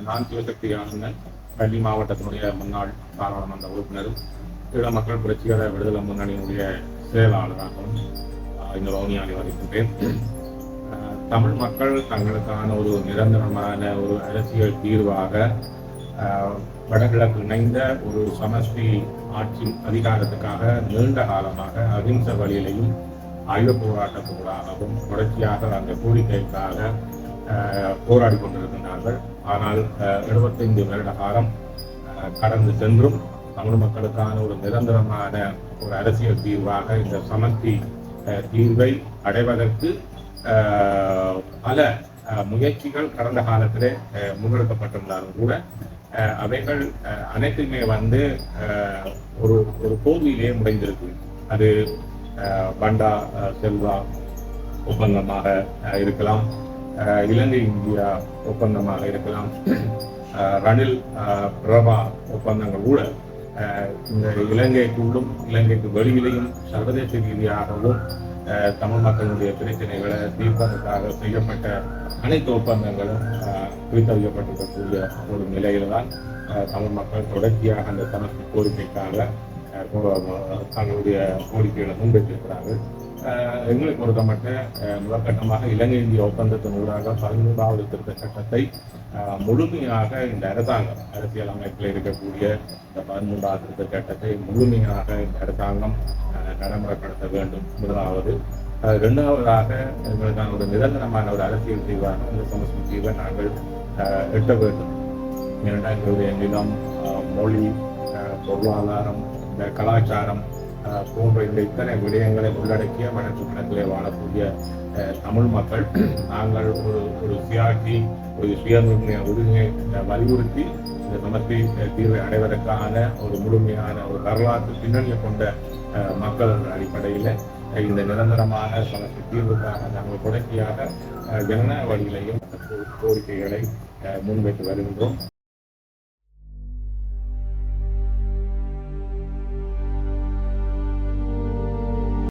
நான் சிவசக்தி ஆனந்தன் பள்ளி மாவட்டத்தினுடைய முன்னாள் பாராளுமன்ற உறுப்பினரும் ஈழ மக்கள் புரட்சிகர விடுதலை முன்னணியினுடைய செயலாளராகவும் இந்த வவுனியாவில் வருகின்றேன் தமிழ் மக்கள் தங்களுக்கான ஒரு நிரந்தரமான ஒரு அரசியல் தீர்வாக வடகிழக்கு இணைந்த ஒரு சமஷ்டி ஆட்சி அதிகாரத்துக்காக நீண்ட காலமாக அகிம்ச வழியிலையும் ஆயுத போராட்டத்தோடாகவும் தொடர்ச்சியாக அந்த கோரிக்கைக்காக போராடி கொண்டிருக்கின்றார்கள். ஆனால் எழுபத்தைந்து வருட காலம் கடந்து சென்றும் தமிழ் மக்களுக்கான ஒரு நிரந்தரமான ஒரு அரசியல் தீர்வாக இந்த சமஷ்டி தீர்வை அடைவதற்கு பல முயற்சிகள் கடந்த காலத்திலே முன்னெடுக்கப்பட்டிருந்தாலும் கூட அவைகள் அனைத்துமே வந்து ஒரு ஒரு தோல்வியிலே முடிந்திருக்கு. அது பண்டா செல்வா ஒப்பந்தமாக இருக்கலாம். இலங்கை இந்தியா ஒப்பந்தமாக இருக்கலாம். ரணில் பிரபா ஒப்பந்தங்கள் கூட இந்த இலங்கைக்குள்ளும் இலங்கைக்கு வெளியிலையும் சர்வதேச ரீதியாகவும் ஆஹ், தமிழ் மக்களுடைய பிரச்சனைகளை தீர்ப்பதற்காக செய்யப்பட்ட அனைத்து ஒப்பந்தங்களும் குறித்தறியப்பட்டிருக்கக்கூடிய ஒரு நிலையில்தான் தமிழ் மக்கள் தொடர்ச்சியாக அந்த தனக்கு கோரிக்கைக்காக தங்களுடைய கோரிக்கைகளை முன்வைத்திருக்கிறார்கள். எங்களை பொறுத்தமட்ட முதற்கட்டமாக இலங்கை இந்திய ஒப்பந்தத்தின் ஊடாக பதிமூன்றாவது திருத்த சட்டத்தை முழுமையாக இந்த அரசாங்கம் அரசியல் அமைப்பில் இருக்கக்கூடிய இந்த பதிமூன்றாவது திருத்த சட்டத்தை முழுமையாக இந்த அரசாங்கம் நடைமுறைப்படுத்த வேண்டும். முதலாவது. இரண்டாவதாக எங்களுக்கான ஒரு நிரந்தரமான ஒரு அரசியல் தீர்வாக இந்த சமஸ்கிருத தீர்வை நாங்கள் எட்ட வேண்டும். ஏனென்றால் எங்களுடைய நிலம் மொழி பொருளாதாரம் இந்த கலாச்சாரம் போன்ற இந்த இத்தனை விடயங்களை உள்ளடக்கிய மனசுக்கணக்கிலே வாழக்கூடிய தமிழ் மக்கள் நாங்கள் ஒரு ஒரு சுயாட்சி ஒரு சுயநிர்ணய உரிமையை வலியுறுத்தி இந்த சமஸ்தி தீர்வை அடைவதற்கான ஒரு முழுமையான ஒரு வரலாற்று பின்னணியை கொண்ட மக்கள் என்ற அடிப்படையில் இந்த நிரந்தரமான சமஸ்தி தீர்வுக்காக நாங்கள் தொடர்ச்சியாக என்ன வழிகளையும் கோரிக்கைகளை முன்வைத்து வருகின்றோம்.